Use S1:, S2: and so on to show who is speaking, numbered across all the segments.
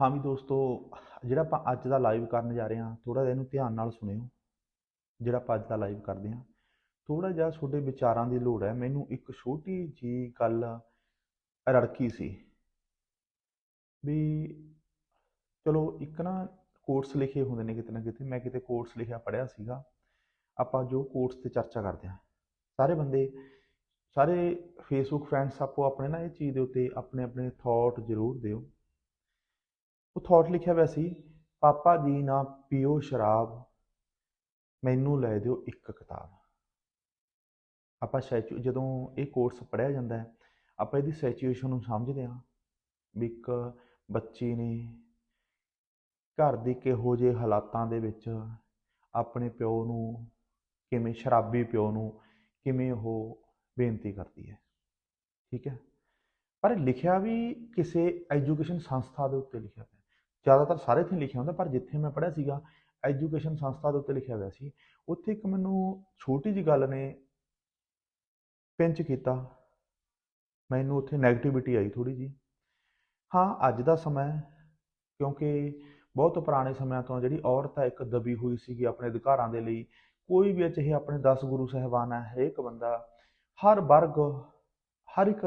S1: ਹਾਂ ਵੀ ਦੋਸਤੋ, ਜਿਹੜਾ ਆਪਾਂ ਅੱਜ ਦਾ ਲਾਈਵ ਕਰਨ ਜਾ ਰਹੇ ਹਾਂ ਥੋੜਾ ਜਿਹਾ ਇਹਨੂੰ ਧਿਆਨ ਨਾਲ ਸੁਣਿਓ, ਜਿਹੜਾ ਆਪਾਂ ਅੱਜ ਦਾ ਲਾਈਵ ਕਰਦੇ ਹਾਂ। ਥੋੜਾ ਜਿਹਾ ਤੁਹਾਡੇ ਵਿਚਾਰਾਂ ਦੀ ਲੋੜ ਹੈ। ਮੈਨੂੰ ਇੱਕ ਛੋਟੀ ਜੀ ਗੱਲ ਰੜਕੀ ਸੀ ਵੀ ਚਲੋ ਇੱਕ ਨਾ ਕੋਰਸ ਲਿਖੇ ਹੁੰਦੇ ਨੇ ਕਿਤੇ ਨਾ ਕਿਤੇ, ਮੈਂ ਕਿਤੇ ਕੋਰਸ ਲਿਖਿਆ ਪੜਿਆ ਸੀਗਾ। ਆਪਾਂ ਜੋ ਕੋਰਸ ਤੇ ਚਰਚਾ ਕਰਦੇ ਹਾਂ, ਸਾਰੇ ਬੰਦੇ, ਸਾਰੇ ਫੇਸਬੁੱਕ ਫਰੈਂਡਸ ਆਪੋ ਆਪਣੇ ਨਾ ਇਹ ਚੀਜ਼ ਦੇ ਉੱਤੇ ਆਪਣੇ ਆਪਣੇ ਥਾਟ ਜ਼ਰੂਰ ਦਿਓ। ਉਹ ਥਾਟ ਲਿਖਿਆ ਹੋਇਆ ਸੀ, ਪਾਪਾ ਜੀ ਨਾ ਪੀਓ ਸ਼ਰਾਬ, ਮੈਨੂੰ ਲੈ ਦਿਓ ਇੱਕ ਕਿਤਾਬ। ਆਪਾਂ ਸੈਚੂ ਜਦੋਂ ਇਹ ਕੋਰਸ ਪੜਿਆ ਜਾਂਦਾ ਹੈ, ਆਪਾਂ ਇਹਦੀ ਸਿਚੁਏਸ਼ਨ ਨੂੰ ਸਮਝਦੇ ਹਾਂ ਵੀ ਇੱਕ ਬੱਚੀ ਨੇ ਘਰ ਦੀ ਕਿਹੋ ਜਿਹੇ ਹਾਲਾਤਾਂ ਦੇ ਵਿੱਚ ਆਪਣੇ ਪਿਓ ਨੂੰ ਕਿਵੇਂ, ਸ਼ਰਾਬੀ ਪਿਓ ਨੂੰ ਕਿਵੇਂ ਉਹ ਬੇਨਤੀ ਕਰਦੀ ਹੈ। ਠੀਕ ਹੈ? ਪਰ ਲਿਖਿਆ ਵੀ ਕਿਸੇ ਐਜੂਕੇਸ਼ਨ ਸੰਸਥਾ ਦੇ ਉੱਤੇ ਲਿਖਿਆ ਹੋਇਆ ਜ਼ਿਆਦਾਤਰ ਸਾਰੇ ਇੱਥੇ ਲਿਖਿਆ ਹੁੰਦਾ, ਪਰ ਜਿੱਥੇ ਮੈਂ ਪੜ੍ਹਿਆ ਸੀਗਾ, ਐਜੂਕੇਸ਼ਨ ਸੰਸਥਾ ਦੇ ਉੱਤੇ ਲਿਖਿਆ ਹੋਇਆ ਸੀ। ਉੱਥੇ ਇੱਕ ਮੈਨੂੰ ਛੋਟੀ ਜੀ ਗੱਲ ਨੇ ਪਿੰਚ ਕੀਤਾ। ਮੈਨੂੰ ਉੱਥੇ 네ਗੇਟਿਵਿਟੀ ਆਈ ਥੋੜੀ ਜੀ ਹਾਂ, ਅੱਜ ਦਾ ਸਮਾਂ ਕਿਉਂਕਿ ਬਹੁਤ ਪੁਰਾਣੇ ਸਮਿਆਂ ਤੋਂ ਜਿਹੜੀ ਔਰਤ ਹੈ, ਇੱਕ ਦਬੀ ਹੋਈ ਸੀਗੀ ਆਪਣੇ ਅਧਿਕਾਰਾਂ ਦੇ ਲਈ। ਕੋਈ ਵੀ ਚਾਹੇ ਆਪਣੇ 10 ਗੁਰੂ ਸਾਹਿਬਾਨ ਹੈ, ਹਰੇਕ ਬੰਦਾ, ਹਰ ਵਰਗ, ਹਰ ਇੱਕ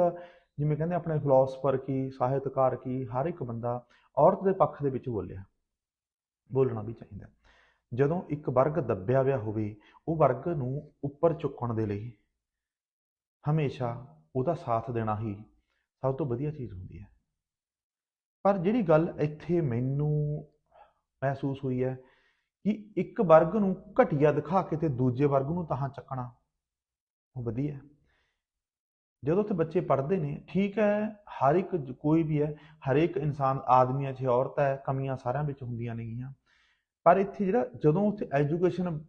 S1: ਜਿਵੇਂ ਕਹਿੰਦੇ ਆਪਣੇ ਫਿਲਾਸਫਰ ਕੀ, ਸਾਹਿਤਕਾਰ ਕੀ, ਹਰ ਇੱਕ ਬੰਦਾ ਔਰਤ ਦੇ ਪੱਖ ਦੇ ਵਿੱਚ ਬੋਲਿਆ, ਬੋਲਣਾ ਵੀ ਚਾਹੀਦਾ। ਜਦੋਂ ਇੱਕ ਵਰਗ ਦੱਬਿਆ ਹੋਇਆ ਹੋਵੇ, ਉਹ ਵਰਗ ਨੂੰ ਉੱਪਰ ਚੁੱਕਣ ਦੇ ਲਈ ਹਮੇਸ਼ਾ ਉਹਦਾ ਸਾਥ ਦੇਣਾ ਹੀ ਸਭ ਤੋਂ ਵਧੀਆ ਚੀਜ਼ ਹੁੰਦੀ ਹੈ। ਪਰ ਜਿਹੜੀ ਗੱਲ ਇੱਥੇ ਮੈਨੂੰ ਮਹਿਸੂਸ ਹੋਈ ਹੈ ਕਿ ਇੱਕ ਵਰਗ ਨੂੰ ਘਟੀਆ ਦਿਖਾ ਕੇ ਤੇ ਦੂਜੇ ਵਰਗ ਨੂੰ ਤਾਂ ਚੱਕਣਾ ਉਹ ਵਧੀਆ ਜਦੋਂ ਉੱਥੇ ਬੱਚੇ ਪੜ੍ਹਦੇ ਨੇ, ਠੀਕ ਹੈ, ਹਰ ਇੱਕ ਕੋਈ ਵੀ ਹੈ, ਹਰੇਕ ਇਨਸਾਨ, ਆਦਮੀ ਹੈ, ਚਾਹੇ ਔਰਤ ਹੈ, ਕਮੀਆਂ ਸਾਰਿਆਂ ਵਿੱਚ ਹੁੰਦੀਆਂ ਨੇਗੀਆਂ। ਪਰ ਇੱਥੇ ਜਿਹੜਾ, ਜਦੋਂ ਉੱਥੇ ਐਜੂਕੇਸ਼ਨ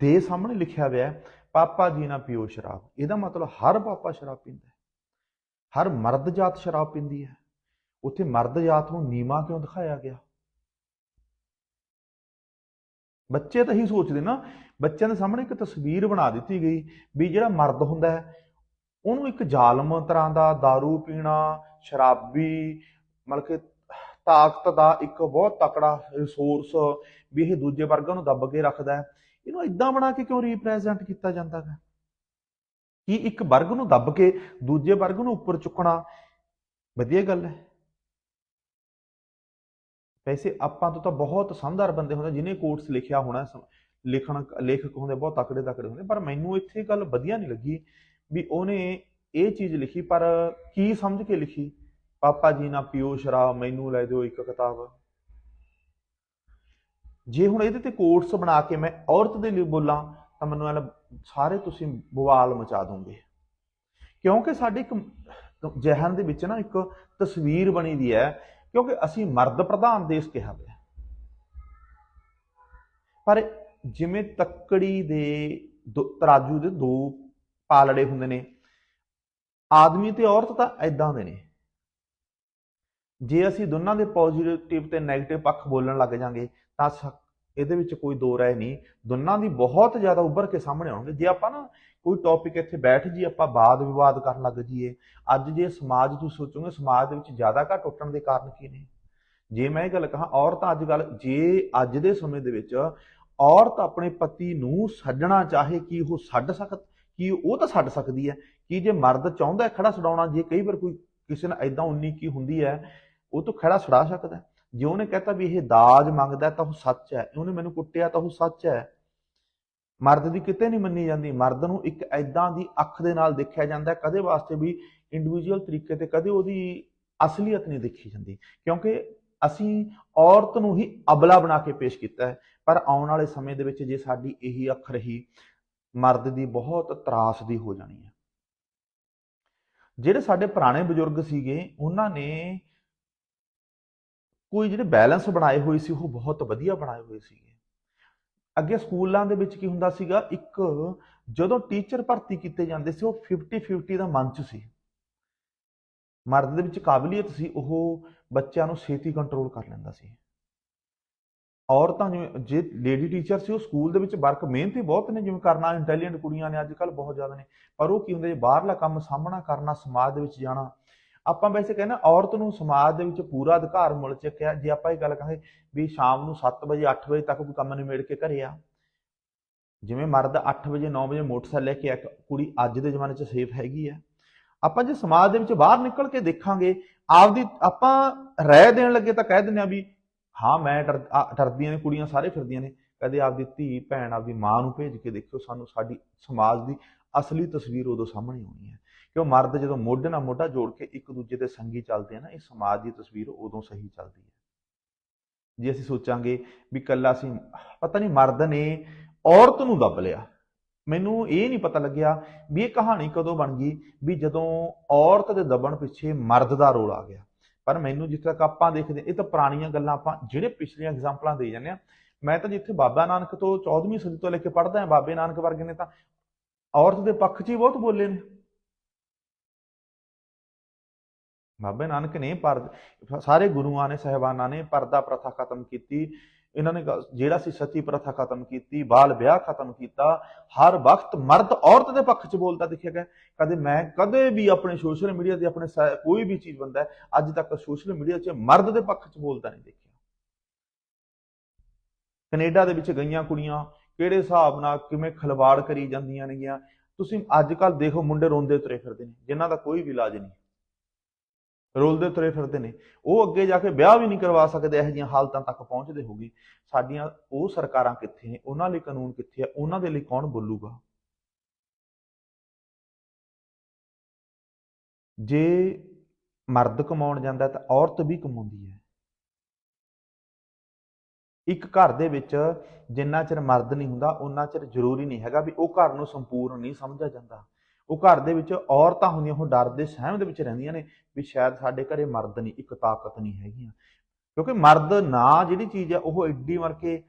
S1: ਦੇ ਸਾਹਮਣੇ ਲਿਖਿਆ ਹੋਇਆ ਹੈ, ਪਾਪਾ ਜੀ ਨਾ ਪੀਓ ਸ਼ਰਾਬ, ਇਹਦਾ ਮਤਲਬ ਹਰ ਪਾਪਾ ਸ਼ਰਾਬ ਪੀਂਦਾ ਹੈ। ਹਰ ਮਰਦ ਜਾਤ ਸ਼ਰਾਬ ਪੀਂਦੀ ਹੈ। ਉੱਥੇ ਮਰਦ ਜਾਤ ਨੂੰ ਨੀਵਾ ਕਿਉਂ ਦਿਖਾਇਆ ਗਿਆ? ਬੱਚੇ ਤਾਂ ਹੀ ਸੋਚਦੇ ਨਾ, ਬੱਚਿਆਂ ਦੇ ਸਾਹਮਣੇ ਇੱਕ ਤਸਵੀਰ ਬਣਾ ਦਿੱਤੀ ਗਈ ਵੀ ਜਿਹੜਾ ਮਰਦ ਹੁੰਦਾ ਹੈ ਉਹਨੂੰ ਇੱਕ ਜ਼ਾਲਮ ਤਰ੍ਹਾਂ ਦਾ, दारू ਪੀਣਾ, ਸ਼ਰਾਬੀ, ਮਤਲਬ ਕਿ ਤਾਕਤ ਦਾ ਇੱਕ ਬਹੁਤ ਤਕੜਾ ਰਿਸੋਰਸ ਵੀ ਇਹ ਦੂਜੇ ਵਰਗਾਂ ਨੂੰ ਦੱਬ ਕੇ ਰੱਖਦਾ ਹੈ। ਇਹਨੂੰ ਇਦਾਂ ਬਣਾ ਕੇ ਕਿਉਂ ਰਿਪਰੈਜ਼ੈਂਟ ਕੀਤਾ ਜਾਂਦਾ ਹੈ? ਕਿ ਇੱਕ ਵਰਗ ਨੂੰ ਦੱਬ ਕੇ ਦੂਜੇ ਵਰਗ ਨੂੰ ਉੱਪਰ ਚੁੱਕਣਾ ਵਧੀਆ ਗੱਲ ਹੈ? ਵੈਸੇ ਆਪਾਂ ਤੋਂ ਤਾਂ ਬਹੁਤ ਸਮਝਦਾਰ ਬੰਦੇ ਹੁੰਦੇ ਜਿਨੇ ਕੋਰਸ ਲਿਖਿਆ ਹੋਣਾ ਸਮ- ਲਿਖਣ, ਲੇਖਕ ਹੁੰਦੇ, ਬਹੁਤ ਤਕੜੇ ਤਕੜੇ ਹੁੰਦੇ, ਪਰ ਮੈਨੂੰ ਇੱਥੇ ਗੱਲ ਵਧੀਆ ਨਹੀਂ ਲੱਗੀ। ਵੀ ਉਹਨੇ ਇਹ ਚੀਜ਼ ਲਿਖੀ, ਪਰ ਕੀ ਸਮਝ ਕੇ ਲਿਖੀ? ਪਾਪਾ ਜੀ ਨਾ ਪੀਓ ਸ਼ਰਾਬ, ਮੈਨੂੰ ਲੈ ਦਿਓ ਇੱਕ ਕਿਤਾਬ। ਜੇ ਹੁਣ ਇਹਦੇ ਤੇ ਕੋਰਸ ਬਣਾ ਕੇ ਮੈਂ ਔਰਤ ਦੇ ਲਈ ਬੋਲਾਂ, ਤਾਂ ਮੈਨੂੰ ਐਂ ਲੱਗ- ਸਾਰੇ ਤੁਸੀਂ ਬਵਾਲ ਮਚਾ ਦੋਗੇ। ਕਿਉਂਕਿ ਸਾਡੇ ਇੱਕ ਜਹਨ ਦੇ ਵਿੱਚ ਨਾ ਇੱਕ ਤਸਵੀਰ ਬਣੀ ਦੀ ਹੈ, ਕਿਉਂਕਿ ਅਸੀਂ ਮਰਦ ਪ੍ਰਧਾਨ ਦੇਸ਼ ਕਿਹਾ ਹੋਇਆ ਪਰ ਜਿਵੇਂ ਤੱਕੜੀ ਦੇ ਦੋ- ਤਰਾਜੂ ਦੇ ਦੋ ਪਾਲੜੇ ਹੁੰਦੇ ਨੇ। ਆਦਮੀ ਤੇ ਔਰਤ ਤਾਂ ਐਦਾਂ ਦੇ ਨੇ। ਜੇ ਅਸੀਂ ਦੋਨਾਂ ਦੇ ਪੋਜ਼ਿਟਿਵ ਤੇ 네ਗੇਟਿਵ ਪੱਖ ਬੋਲਣ ਲੱਗ ਜਾਾਂਗੇ, ਤਾਂ ਸ- ਇਹਦੇ ਵਿੱਚ ਕੋਈ ਦੋ ਰਾਏ ਨਹੀਂ। ਦੋਨਾਂ ਦੀ ਬਹੁਤ ਜ਼ਿਆਦਾ ਉੱਭਰ ਕੇ ਸਾਹਮਣੇ ਆਉਣਗੇ। ਜੇ ਆਪਾਂ ਨਾ ਕੋਈ ਟੌਪਿਕ ਇੱਥੇ ਬੈਠ ਜੀ ਆਪਾਂ ਬਾਦ ਵਿਵਾਦ ਕਰਨ ਲੱਗ ਜੀਏ ਅੱਜ ਜੇ ਸਮਾਜ ਤੁਸੀਂ ਸੋਚੋਗੇ, ਸਮਾਜ ਦੇ ਵਿੱਚ ਜ਼ਿਆਦਾ ਘੱਟ ਟੁੱਟਣ ਦੇ ਕਾਰਨ ਕੀ ਨੇ? ਜੇ ਮੈਂ ਇਹ ਗੱਲ ਕਹਾਂ, ਔਰਤਾਂ ਅੱਜ ਕੱਲ ਜੇ ਅੱਜ ਦੇ ਸਮੇਂ ਦੇ ਵਿੱਚ ਔਰਤ ਆਪਣੇ ਪਤੀ ਨੂੰ ਛੱਡਣਾ ਚਾਹੇ ਕਿ ਉਹ ਛੱਡ ਸਕ ਕਿ ਉਹ ਤਾਂ ਛੱਡ ਸਕਦੀ ਹੈ ਕਿ ਜੇ ਮਰਦ ਚਾਹੁੰਦਾ ਖੜਾ ਛਡਾਉਣਾ, ਜੇ ਕਈ ਵਾਰ ਕੋਈ ਕਿਸੇ ਨਾਲ ਐਦਾਂ ਉਨੀ ਕੀ ਹੁੰਦੀ ਹੈ, ਉਹ ਤੋਂ ਖੜਾ ਛਡਾ ਸਕਦਾ ਜੇ ਉਹਨੇ ਕਹਤਾ ਵੀ ਇਹ ਦਾਜ ਮੰਗਦਾ ਤਾਂ ਉਹ ਸੱਚ ਹੈ ਉਹਨੇ ਮੈਨੂੰ ਕੁੱਟਿਆ ਤਾਂ ਉਹ ਸੱਚ ਹੈ। ਮਰਦ ਦੀ ਕਿਤੇ ਨਹੀਂ ਮੰਨੀ ਜਾਂਦੀ। ਮਰਦ ਨੂੰ ਇੱਕ ਐਦਾਂ ਦੀ ਅੱਖ ਦੇ ਨਾਲ ਦੇਖਿਆ ਜਾਂਦਾ ਕਦੇ ਵਾਸਤੇ ਵੀ ਇੰਡੀਵਿਜੂਅਲ ਤਰੀਕੇ ਤੇ ਕਦੇ ਉਹਦੀ ਅਸਲੀਅਤ ਨਹੀਂ ਦੇਖੀ ਜਾਂਦੀ। ਕਿਉਂਕਿ ਅਸੀਂ ਔਰਤ ਨੂੰ ਹੀ ਅਬਲਾ ਬਣਾ ਕੇ ਪੇਸ਼ ਕੀਤਾ ਹੈ, ਪਰ ਆਉਣ ਵਾਲੇ ਸਮੇਂ ਦੇ ਵਿੱਚ ਜੇ ਸਾਡੀ ਇਹੀ ਅੱਖ ਰਹੀ ਮਰਦ ਦੀ ਬਹੁਤ ਤਰਾਸਦੀ ਹੋ ਜਾਣੀ ਹੈ। ਜਿਹੜੇ ਸਾਡੇ ਪੁਰਾਣੇ ਬਜ਼ੁਰਗ ਸੀਗੇ, ਉਹਨਾਂ ਨੇ ਕੋਈ ਜਿਹੜੇ ਬੈਲੈਂਸ ਬਣਾਏ ਹੋਏ ਸੀ, ਉਹ ਬਹੁਤ ਵਧੀਆ ਬਣਾਏ ਹੋਏ ਸੀਗੇ। ਅੱਗੇ ਸਕੂਲਾਂ ਦੇ ਵਿੱਚ ਕੀ ਹੁੰਦਾ ਸੀਗਾ, ਇੱਕ ਜਦੋਂ ਟੀਚਰ ਭਰਤੀ ਕੀਤੇ ਜਾਂਦੇ ਸੀ, ਉਹ 50 50 ਦਾ ਮੰਚ ਸੀ। ਮਰਦ ਦੇ ਵਿੱਚ ਕਾਬਲੀਅਤ ਸੀ, ਉਹ ਬੱਚਿਆਂ ਨੂੰ ਛੇਤੀ ਕੰਟਰੋਲ ਕਰ ਲੈਂਦਾ ਸੀ। ਔਰਤਾਂ ਜਿਵੇਂ, ਜੇ ਲੇਡੀ ਟੀਚਰ ਸੀ, ਉਹ ਸਕੂਲ ਦੇ ਵਿੱਚ ਵਰਕ ਮਿਹਨਤੀ ਬਹੁਤ ਨੇ, ਜਿਵੇਂ ਕਰਨਾ ਇੰਟੈਲੀਜੈਂਟ ਕੁੜੀਆਂ ਨੇ ਅੱਜ ਕੱਲ ਬਹੁਤ ਜ਼ਿਆਦਾ ਨੇ। ਪਰ ਉਹ ਕੀ ਹੁੰਦਾ ਜੇ ਬਾਹਰਲਾ ਕੰਮ ਸਾਹਮਣਾ ਕਰਨਾ, ਸਮਾਜ ਦੇ ਵਿੱਚ ਜਾਣਾ। ਆਪਾਂ ਵੈਸੇ ਕਹਿੰਦੇ ਔਰਤ ਨੂੰ ਸਮਾਜ ਦੇ ਵਿੱਚ ਪੂਰਾ ਅਧਿਕਾਰ ਮਿਲ ਚੁੱਕਿਆ। ਜੇ ਆਪਾਂ ਇਹ ਗੱਲ ਕਹਾਂਗੇ ਵੀ ਸ਼ਾਮ ਨੂੰ 7 ਵਜੇ 8 ਵਜੇ ਤੱਕ ਕੋਈ ਕੰਮ ਨਿਮੇੜ ਕੇ ਘਰੇ ਆ। ਜਿਵੇਂ ਮਰਦ 8 ਵਜੇ 9 ਵਜੇ ਮੋਟਰਸਾਈਕਲ ਲੈ ਕੇ ਆ ਕੁੜੀ ਅੱਜ ਦੇ ਜ਼ਮਾਨੇ 'ਚ ਸੇਫ ਹੈਗੀ ਆ। ਆਪਾਂ ਜੇ ਸਮਾਜ ਦੇ ਵਿੱਚ ਬਾਹਰ ਨਿਕਲ ਕੇ ਦੇਖਾਂਗੇ, ਆਪਦੀ, ਆਪਾਂ ਰਹਿ ਦੇਣ ਲੱਗੇ ਤਾਂ ਕਹਿ ਦਿੰਦੇ ਆ ਵੀ ਹਾਂ, ਮੈਂ ਡਰ- ਡਰਦੀਆਂ ਨੇ, ਕੁੜੀਆਂ ਸਾਰੇ ਫਿਰਦੀਆਂ ਨੇ। ਕਦੇ ਆਪਦੀ ਧੀ, ਭੈਣ, ਆਪਦੀ ਮਾਂ ਨੂੰ ਭੇਜ ਕੇ ਦੇਖਿਓ, ਸਾਨੂੰ ਸਾਡੀ ਸਮਾਜ ਦੀ ਅਸਲੀ ਤਸਵੀਰ ਉਦੋਂ ਸਾਹਮਣੇ ਆਉਣੀ ਹੈ। ਕਿਉਂ ਮਰਦ ਜਦੋਂ ਮੋਢੇ ਨਾਲ ਮੋਢਾ ਜੋੜ ਕੇ ਇੱਕ ਦੂਜੇ ਦੇ ਸੰਗੀ ਚੱਲਦੇ ਆ ਨਾ, ਇਹ ਸਮਾਜ ਦੀ ਤਸਵੀਰ ਉਦੋਂ ਸਹੀ ਚੱਲਦੀ ਹੈ। ਜੇ ਅਸੀਂ ਸੋਚਾਂਗੇ ਵੀ ਕੱਲਾ ਅਸੀਂ ਪਤਾ ਨਹੀਂ ਮਰਦ ਨੇ ਔਰਤ ਨੂੰ ਦੱਬ ਲਿਆ। ਮੈਨੂੰ ਇਹ ਨਹੀਂ ਪਤਾ ਲੱਗਿਆ ਵੀ ਇਹ ਕਹਾਣੀ ਕਦੋਂ ਬਣ ਗਈ, ਵੀ ਜਦੋਂ ਔਰਤ ਦੇ ਦਬਣ ਪਿੱਛੇ ਮਰਦ ਦਾ ਰੋਲ ਆ ਗਿਆ। ਪਰ ਮੈਨੂੰ ਜਿੱਥੇ ਤੱਕ ਆਪਾਂ ਦੇਖਦੇ ਹਾਂ, ਇਹ ਤਾਂ ਪੁਰਾਣੀਆਂ ਗੱਲਾਂ ਆਪਾਂ ਜਿਹੜੇ ਪਿਛਲੀਆਂ ਐਗਜ਼ਾਮਪਲਾਂ ਦੇ ਜਾਂਦੇ ਆ ਮੈਂ ਤਾਂ ਜਿੱਥੇ ਬਾਬਾ ਨਾਨਕ ਤੋਂ 14ਵੀਂ ਸਦੀ ਤੋਂ ਲੈ ਕੇ ਪੜ੍ਹਦਾ ਹਾਂ ਬਾਬੇ ਨਾਨਕ ਵਰਗੇ ਨੇ ਤਾਂ ਔਰਤ ਦੇ ਪੱਖ 'ਚ ਹੀ ਬਹੁਤ ਬੋਲੇ ਨੇ। ਬਾਬੇ ਨਾਨਕ ਨੇ ਪਰ ਸਾਰੇ ਗੁਰੂਆਂ ਨੇ ਸਹਿਬਾਨਾਂ ਨੇ ਪਰਦਾ ਪ੍ਰਥਾ ਖਤਮ ਕੀਤੀ। ਇਹਨਾਂ ਨੇ ਜਿਹੜਾ ਸੀ ਸਤੀ ਪ੍ਰਥਾ ਖਤਮ ਕੀਤੀ, ਬਾਲ ਵਿਆਹ ਖਤਮ ਕੀਤਾ, ਹਰ ਵਕਤ ਮਰਦ ਔਰਤ ਦੇ ਪੱਖ 'ਚ ਬੋਲਦਾ ਦੇਖਿਆ ਗਿਆ। ਕਦੇ ਮੈਂ ਕਦੇ ਵੀ ਆਪਣੇ ਸੋਸ਼ਲ ਮੀਡੀਆ ਤੇ ਆਪਣੇ ਸਾ- ਕੋਈ ਵੀ ਚੀਜ਼ ਬੰਦਾ ਅੱਜ ਤੱਕ ਸੋਸ਼ਲ ਮੀਡੀਆ 'ਚ ਮਰਦ ਦੇ ਪੱਖ 'ਚ ਬੋਲਦਾ ਨਹੀਂ ਦੇਖਿਆ। ਕੈਨੇਡਾ ਦੇ ਵਿੱਚ ਗਈਆਂ ਕੁੜੀਆਂ ਕਿਹੜੇ ਹਿਸਾਬ ਨਾਲ ਕਿਵੇਂ ਖਲਵਾੜ ਕਰੀ ਜਾਂਦੀਆਂ ਨੇਗੀਆਂ। ਤੁਸੀਂ ਅੱਜ ਕੱਲ ਦੇਖੋ ਮੁੰਡੇ ਰੋਂਦੇ ਤੁਰੇ ਫਿਰਦੇ ਨੇ, ਜਿਨ੍ਹਾਂ ਦਾ ਕੋਈ ਵੀ ਇਲਾਜ ਨਹੀਂ। ਰੋਲਦੇ ਤੁਰੇ ਫਿਰਦੇ ਨੇ। ਉਹ ਅੱਗੇ ਜਾ ਕੇ ਵਿਆਹ ਵੀ ਨਹੀਂ ਕਰਵਾ ਸਕਦੇ, ਇਹੋ ਜਿਹੀਆਂ ਹਾਲਤਾਂ ਤੱਕ ਪਹੁੰਚਦੇ ਹੋਗੇ ਸਾਡੀਆਂ ਉਹ ਸਰਕਾਰਾਂ ਕਿੱਥੇ ਨੇ? ਉਹਨਾਂ ਲਈ ਕਾਨੂੰਨ ਕਿੱਥੇ ਆ? ਉਹਨਾਂ ਦੇ ਲਈ ਕੌਣ ਬੋਲੂਗਾ? ਜੇ ਮਰਦ ਕਮਾਉਣ ਜਾਂਦਾ ਤਾਂ ਔਰਤ ਵੀ ਕਮਾਉਂਦੀ ਹੈ। ਇੱਕ ਘਰ ਦੇ ਵਿੱਚ ਜਿੰਨਾ ਚਿਰ ਮਰਦ ਨਹੀਂ ਹੁੰਦਾ ਉਹਨਾਂ ਚਿਰ ਜ਼ਰੂਰੀ ਨਹੀਂ ਹੈਗਾ ਵੀ ਉਹ ਘਰ ਨੂੰ ਸੰਪੂਰਨ ਨਹੀਂ ਸਮਝਿਆ ਜਾਂਦਾ। ਉਹ ਘਰ ਦੇ ਵਿੱਚ ਔਰਤਾਂ ਹੁੰਦੀਆਂ, ਉਹ ਡਰ ਦੇ ਸਹਿਮ ਦੇ ਵਿੱਚ ਰਹਿੰਦੀਆਂ ਨੇ ਵੀ ਸ਼ਾਇਦ ਸਾਡੇ ਘਰੇ ਮਰਦ ਨਹੀਂ, ਇੱਕ ਤਾਕਤ ਨਹੀਂ ਹੈਗੀਆਂ। ਕਿਉਂਕਿ ਮਰਦ ਨਾ ਜਿਹੜੀ ਚੀਜ਼ ਹੈ, ਉਹ ਐਡੀ ਮਰ ਕੇ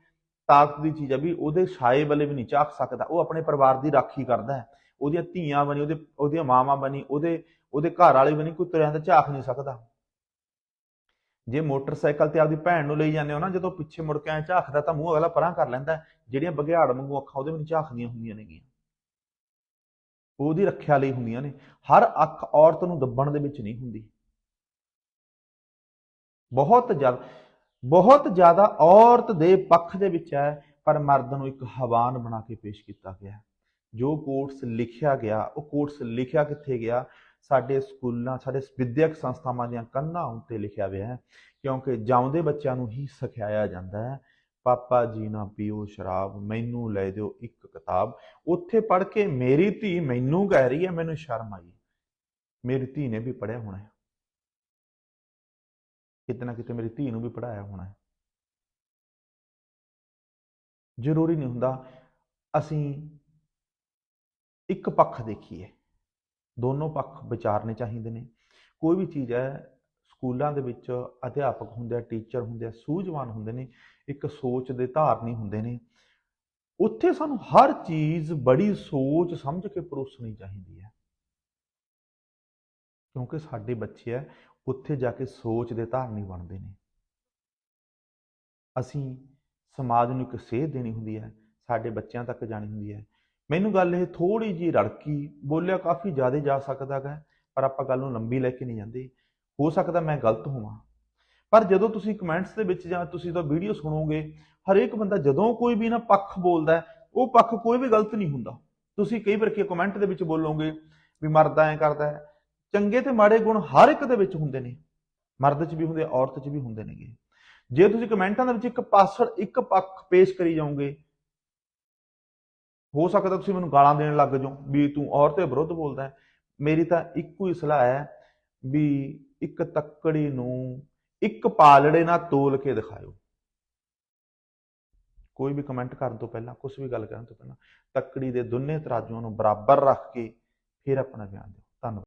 S1: ਤਾਕਤ ਦੀ ਚੀਜ਼ ਹੈ ਵੀ ਉਹਦੇ ਛਾਏ ਵਾਲੇ ਵੀ ਨਹੀਂ ਝਾਕ ਸਕਦਾ, ਉਹ ਆਪਣੇ ਪਰਿਵਾਰ ਦੀ ਰਾਖੀ ਕਰਦਾ ਹੈ। ਉਹਦੀਆਂ ਧੀਆਂ ਬਣੀ, ਉਹਦੇ, ਉਹਦੀਆਂ ਮਾਵਾਂ ਬਣੀ, ਉਹਦੇ ਉਹਦੇ ਘਰ ਵਾਲੇ ਬਣੀ, ਕੋਈ ਤੁਰਿਆਂ ਦਾ ਝਾਕ ਨਹੀਂ ਸਕਦਾ। ਜੇ ਮੋਟਰਸਾਈਕਲ ਤੇ ਆਪਦੀ ਭੈਣ ਨੂੰ ਲਈ ਜਾਂਦੇ ਹੋ ਨਾ, ਜਦੋਂ ਪਿੱਛੇ ਮੁੜ ਕੇ ਐ ਝਾਕਦਾ ਤਾਂ ਮੂੰਹ ਅਗਲਾ ਪਰਾਂ ਕਰ ਲੈਂਦਾ ਜਿਹੜੀਆਂ ਬਘਿਆੜ ਵਾਂਗੂ ਅੱਖਾਂ ਉਹਦੇ ਵਿੱਚ ਝਾਕਦੀਆਂ ਹੁੰਦੀਆਂ ਨੇਗੀਆਂ। ਉਹਦੀ ਰੱਖਿਆ ਲਈ ਹੁੰਦੀਆਂ ਨੇ। ਹਰ ਅੱਖ ਔਰਤ ਨੂੰ ਦੱਬਣ ਦੇ ਵਿੱਚ ਨਹੀਂ ਹੁੰਦੀ। ਬਹੁਤ ਜ਼ਿਆਦਾ ਬਹੁਤ ਜ਼ਿਆਦਾ ਔਰਤ ਦੇ ਪੱਖ ਦੇ ਵਿੱਚ ਹੈ, ਪਰ ਮਰਦ ਨੂੰ ਇੱਕ ਹਵਾਨ ਬਣਾ ਕੇ ਪੇਸ਼ ਕੀਤਾ ਗਿਆ ਜੋ ਕੋਰਸ ਲਿਖਿਆ ਗਿਆ, ਉਹ ਕੋਟਸ ਲਿਖਿਆ ਕਿੱਥੇ ਗਿਆ? ਸਾਡੇ ਸਕੂਲਾਂ, ਸਾਡੇ ਵਿਦਿਅਕ ਸੰਸਥਾਵਾਂ ਦੀਆਂ ਕੰਨਾਂ ਉੱਤੇ ਲਿਖਿਆ ਹੋਇਆ ਹੈ, ਕਿਉਂਕਿ ਜਾਉਂਦੇ ਬੱਚਿਆਂ ਨੂੰ ਹੀ ਸਿਖਾਇਆ ਜਾਂਦਾ ਹੈ। ਪਾਪਾ ਜੀ ਨਾ ਪੀਓ ਸ਼ਰਾਬ, ਮੈਨੂੰ ਲੈ ਦਿਓ ਇੱਕ ਕਿਤਾਬ। ਉੱਥੇ ਪੜ੍ਹ ਕੇ ਮੇਰੀ ਧੀ ਮੈਨੂੰ ਕਹਿ ਰਹੀ ਹੈ, ਮੈਨੂੰ ਸ਼ਰਮ ਆਈ। ਮੇਰੀ ਧੀ ਨੇ ਵੀ ਪੜ੍ਹਿਆ ਹੋਣਾ ਹੈ। ਕਿਤੇ ਨਾ ਕਿਤੇ ਮੇਰੀ ਧੀ ਨੂੰ ਵੀ ਪੜ੍ਹਾਇਆ ਹੋਣਾ ਹੈ। ਜ਼ਰੂਰੀ ਨਹੀਂ ਹੁੰਦਾ, ਅਸੀਂ ਇੱਕ ਪੱਖ ਦੇਖੀਏ। ਦੋਨੋਂ ਪੱਖ ਵਿਚਾਰਨੇ ਚਾਹੀਦੇ ਨੇ। ਕੋਈ ਵੀ ਚੀਜ਼ ਹੈ ਸਕੂਲਾਂ ਦੇ ਵਿੱਚ ਅਧਿਆਪਕ ਹੁੰਦੇ ਆ, ਟੀਚਰ ਹੁੰਦੇ ਆ, ਸੂਝਵਾਨ ਹੁੰਦੇ ਨੇ, ਇੱਕ ਸੋਚ ਦੇ ਧਾਰਨੀ ਹੁੰਦੇ ਨੇ। ਉੱਥੇ ਸਾਨੂੰ ਹਰ ਚੀਜ਼ ਬੜੀ ਸੋਚ ਸਮਝ ਕੇ ਪਰੋਸਣੀ ਚਾਹੀਦੀ ਹੈ। ਕਿਉਂਕਿ ਸਾਡੇ ਬੱਚੇ ਹੈ ਉੱਥੇ ਜਾ ਕੇ ਸੋਚ ਦੇ ਧਾਰਨੀ ਬਣਦੇ ਨੇ। ਅਸੀਂ ਸਮਾਜ ਨੂੰ ਇੱਕ ਸੇਧ ਦੇਣੀ ਹੁੰਦੀ ਹੈ, ਸਾਡੇ ਬੱਚਿਆਂ ਤੱਕ ਜਾਣੀ ਹੁੰਦੀ ਹੈ। ਮੈਨੂੰ ਗੱਲ ਇਹ ਥੋੜੀ ਜੀ ਰੜਕੀ, ਬੋਲਿਆ ਕਾਫੀ ਜ਼ਿਆਦਾ ਜਾ ਸਕਦਾ ਹੈ ਪਰ ਆਪਾਂ ਗੱਲ ਨੂੰ ਲੰਬੀ ਲੈ ਕੇ ਨਹੀਂ ਜਾਂਦੇ। ਹੋ ਸਕਦਾ ਮੈਂ ਗਲਤ ਹੋਵਾਂ। ਪਰ ਜਦੋਂ ਤੁਸੀਂ ਕਮੈਂਟਸ ਦੇ ਵਿੱਚ ਜਾਂ ਤੁਸੀਂ ਤਾਂ ਵੀਡੀਓ ਸੁਣੋਗੇ, ਹਰੇਕ ਬੰਦਾ ਜਦੋਂ ਕੋਈ ਵੀ ਨਾ ਪੱਖ ਬੋਲਦਾ ਉਹ ਪੱਖ ਕੋਈ ਵੀ ਗਲਤ ਨਹੀਂ ਹੁੰਦਾ। ਤੁਸੀਂ ਕਈ ਵਾਰ ਕੀ ਕਮੈਂਟ ਦੇ ਵਿੱਚ ਬੋਲੋਗੇ ਵੀ ਮਰਦ ਐਂ ਕਰਦਾ ਹੈ। ਚੰਗੇ ਤੇ ਮਾੜੇ ਗੁਣ ਹਰ ਇੱਕ ਦੇ ਵਿੱਚ ਹੁੰਦੇ ਨੇ। ਮਰਦ 'ਚ ਵੀ ਹੁੰਦੇ, ਔਰਤ 'ਚ ਵੀ ਹੁੰਦੇ ਨੇਗੇ। ਜੇ ਤੁਸੀਂ ਕਮੈਂਟਾਂ ਦੇ ਵਿੱਚ ਇੱਕ ਪਾਸੜ, ਇੱਕ ਪੱਖ ਪੇਸ਼ ਕਰੀ ਜਾਓਗੇ, ਹੋ ਸਕਦਾ ਤੁਸੀਂ ਮੈਨੂੰ ਗਾਲਾਂ ਦੇਣ ਲੱਗ ਜਾਓ ਵੀ ਤੂੰ ਔਰਤ ਦੇ ਵਿਰੁੱਧ ਬੋਲਦਾ ਮੇਰੀ ਤਾਂ ਇੱਕੋ ਹੀ ਸਲਾਹ ਹੈ ਵੀ ਇੱਕ ਤੱਕੜੀ ਨੂੰ ਇੱਕ ਪਾਲੜੇ ਨਾਲ ਤੋਲ ਕੇ ਦਿਖਾਇਓ। ਕੋਈ ਵੀ ਕਮੈਂਟ ਕਰਨ ਤੋਂ ਪਹਿਲਾਂ ਕੁਝ ਵੀ ਗੱਲ ਕਰਨ ਤੋਂ ਪਹਿਲਾਂ, ਤੱਕੜੀ ਦੇ ਦੋਨੇ ਤਰਾਜੂਆਂ ਨੂੰ ਬਰਾਬਰ ਰੱਖ ਕੇ ਫਿਰ ਆਪਣਾ ਬਿਆਨ ਦਿਓ। ਧੰਨਵਾਦ।